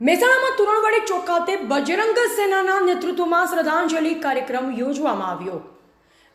મહેસાણામાં તુરણવાડી ચોક ખાતે બજરંગ સેનાના નેતૃત્વમાં શ્રદ્ધાંજલિ કાર્યક્રમ યોજવામાં આવ્યો.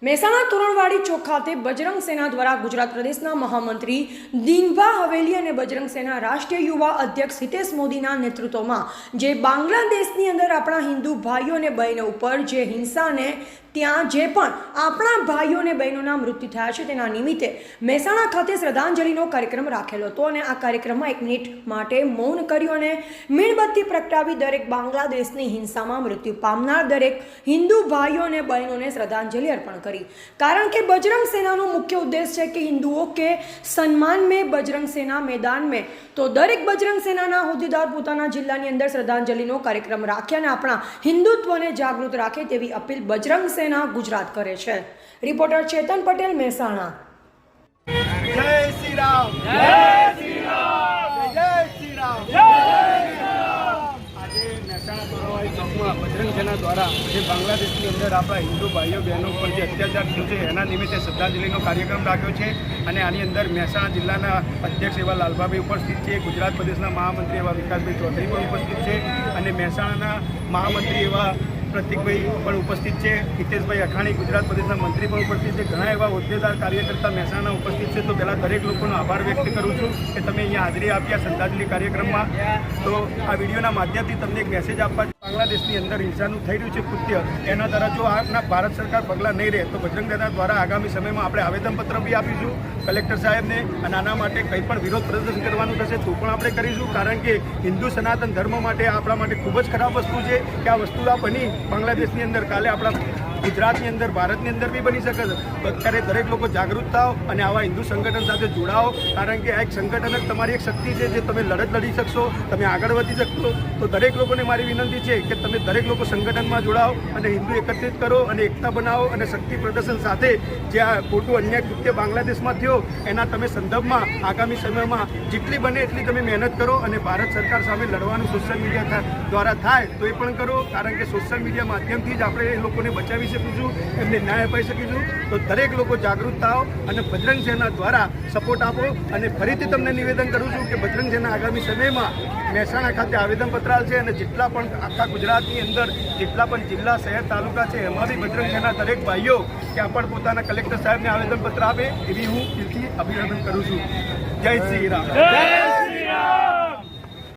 મહેસાણા તોરણવાડી ચોક ખાતે બજરંગ સેના દ્વારા ગુજરાત પ્રદેશના મહામંત્રી દિનભા હવેલી અને બજરંગ સેના રાષ્ટ્રીય યુવા અધ્યક્ષ હિતેશ મોદીના નેતૃત્વમાં જે બાંગ્લાદેશની અંદર આપણા હિન્દુ ભાઈઓ અને બહેનો ઉપર જે હિંસાને ત્યાં જે પણ આપણા ભાઈઓ અને બહેનોના મૃત્યુ થયા છે, તેના નિમિત્તે મહેસાણા ખાતે શ્રદ્ધાંજલિનો કાર્યક્રમ રાખેલો હતો અને આ કાર્યક્રમમાં એક મિનિટ માટે મૌન કર્યું અને મીણબત્તી પ્રગટાવી દરેક બાંગ્લાદેશની હિંસામાં મૃત્યુ પામનાર દરેક હિન્દુ ભાઈઓ અને બહેનોને શ્રદ્ધાંજલિ અર્પણ કરી. કારણ કે બજરંગ સેનાનો મુખ્ય ઉદ્દેશ છે કે હિન્દુઓ કે સન્માન મેં બજરંગ સેના મેદાન મેં. તો દરેક બજરંગ સેનાના હોદ્દેદાર પોતાના જિલ્લાની અંદર શ્રદ્ધાંજલિનો કાર્યક્રમ રાખે અને આપણા હિન્દુત્વને જાગૃત રાખે તેવી અપીલ બજરંગ સેના ગુજરાત કરે છે. રિપોર્ટર ચેતન પટેલ મહેસાણા. જય શ્રી રામ. જય શ્રી રામ. જય શ્રી રામ. જય આજે મહેસાણા તોરણવાળી ચોકમાં બજરંગ સેના દ્વારા જે બાંગ્લાદેશની અંદર આપણા હિન્દુ ભાઈઓ બહેનો પર જે અત્યાચાર થયો છે એના નિમિત્તે શ્રદ્ધાંજલિનો કાર્યક્રમ રાખ્યો છે અને આની અંદર મહેસાણા જિલ્લાના અધ્યક્ષ એવા લાલભાભાઈ ઉપસ્થિત છે ગુજરાત પ્રદેશના મહામંત્રી એવા વિકાસભાઈ ચૌધરી પણ ઉપસ્થિત છે અને મહેસાણાના મહામંત્રી એવા પ્રતિકભાઈ પણ ઉપસ્થિત છે. હિતેશભાઈ અખાણી, ગુજરાત પ્રદેશના મંત્રી પણ ઉપસ્થિત છે. ઘણા એવા હોદ્દેદાર કાર્યકર્તા મહેસાણા ઉપસ્થિત છે. તો પહેલાં દરેક લોકોનો આભાર વ્યક્ત કરું છું કે તમે અહીંયા હાજરી આપ્યા શ્રદ્ધાંજલિ કાર્યક્રમમાં. તો આ વિડીયોના માધ્યમથી તમને એક મેસેજ આપવા બાંગ્લાદેશની અંદર હિંસાનું થઈ રહ્યું છે કૃત્ય. એના દ્વારા જો આના ભારત સરકાર પગલાં નહીં રહે તો બજરંગ દળના દ્વારા આગામી સમયમાં આપણે આવેદનપત્ર બી આપીશું કલેક્ટર સાહેબને અને આના માટે કંઈ પણ વિરોધ પ્રદર્શન કરવાનું થશે તો પણ આપણે કરીશું, કારણ કે હિન્દુ સનાતન ધર્મ માટે આપણા માટે ખૂબ જ ખરાબ વસ્તુ છે કે આ વસ્તુ આ બની બાંગ્લાદેશની અંદર. કાલે આપણા ગુજરાતની અંદર, ભારતની અંદર બી બની શકે છે. અત્યારે દરેક લોકો જાગૃત થાવ અને આવા હિન્દુ સંગઠન સાથે જોડાઓ, કારણ કે આ એક સંગઠન જ તમારી એક શક્તિ છે જે તમે લડત લડી શકશો, તમે આગળ વધી શકશો. તો દરેક લોકોને મારી વિનંતી છે કે તમે દરેક લોકો સંગઠનમાં જોડાઓ અને હિન્દુ એકત્રિત કરો અને એકતા બનાવો અને શક્તિ પ્રદર્શન સાથે જે આ ખોટું અન્યાય કૃત્ય બાંગ્લાદેશમાં થયો, એના તમે સંદર્ભમાં આગામી સમયમાં જેટલી બને એટલી તમે મહેનત કરો અને ભારત સરકાર સામે લડવાનું સોશિયલ મીડિયા દ્વારા થાય તો એ પણ કરો, કારણ કે સોશિયલ મીડિયા માધ્યમથી જ આપણે એ લોકોને બચાવી શકીશું એમને ન્યાય અપાઈ શકીશું તો દરેક લોકો જાગૃત થાઓ અને બજરંગ સેના દ્વારા સપોર્ટ આપો અને ફરીથી તમને નિવેદન કરું છું કે બજરંગ સેના આગામી સમયમાં મહેસાણા ખાતે આવેદનપત્ર છે અને જેટલા પણ આખા ગુજરાતની અંદર જેટલા પણ જિલ્લા, શહેર, તાલુકા છે, એમાં બી બજરંગ સેના દરેક ભાઈઓ ત્યાં પણ પોતાના કલેક્ટર સાહેબને આવેદનપત્ર આપે એવી હું દિલથી અભિનંદન કરું છું. જય શ્રી રામ.